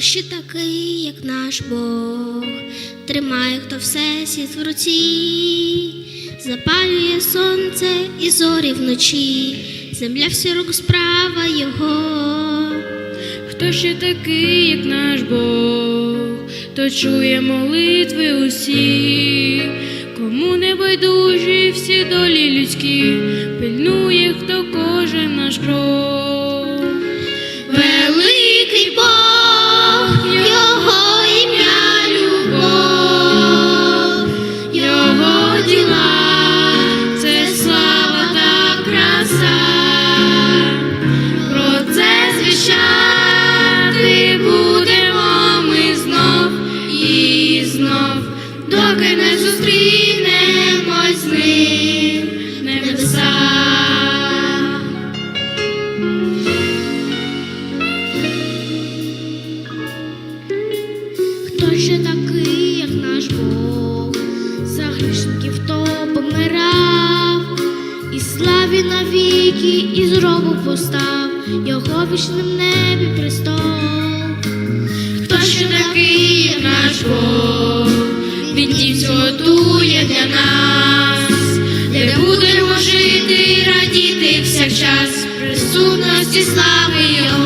ще такий, як наш Бог, тримає, хто все світ в руці, запалює сонце і зорі вночі, земля всі рук справа його. Хто ще такий, як наш Бог, то чує молитви усі, кому не байдужі всі долі людські, пильнує, хто кожен наш крок. Про це звіщати будемо ми знов і знов, доки не зустрінемось з ним в небесах. Хто ще такий, як наш Бог, за грішників і славі навіки, і зробу постав, його вічним небі престол. Хто ще такий, як наш Бог, він дівцю готує для нас, де будемо жити і радіти всякчас присутності слави Його.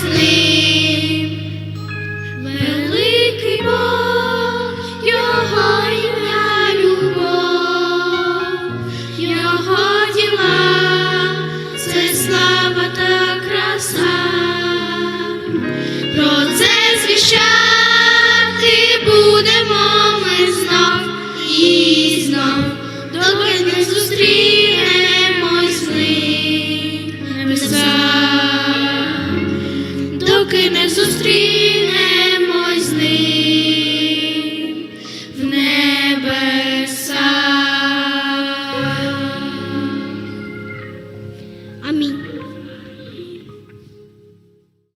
з великий Бог, його ім'я любов, його діла, це слава та.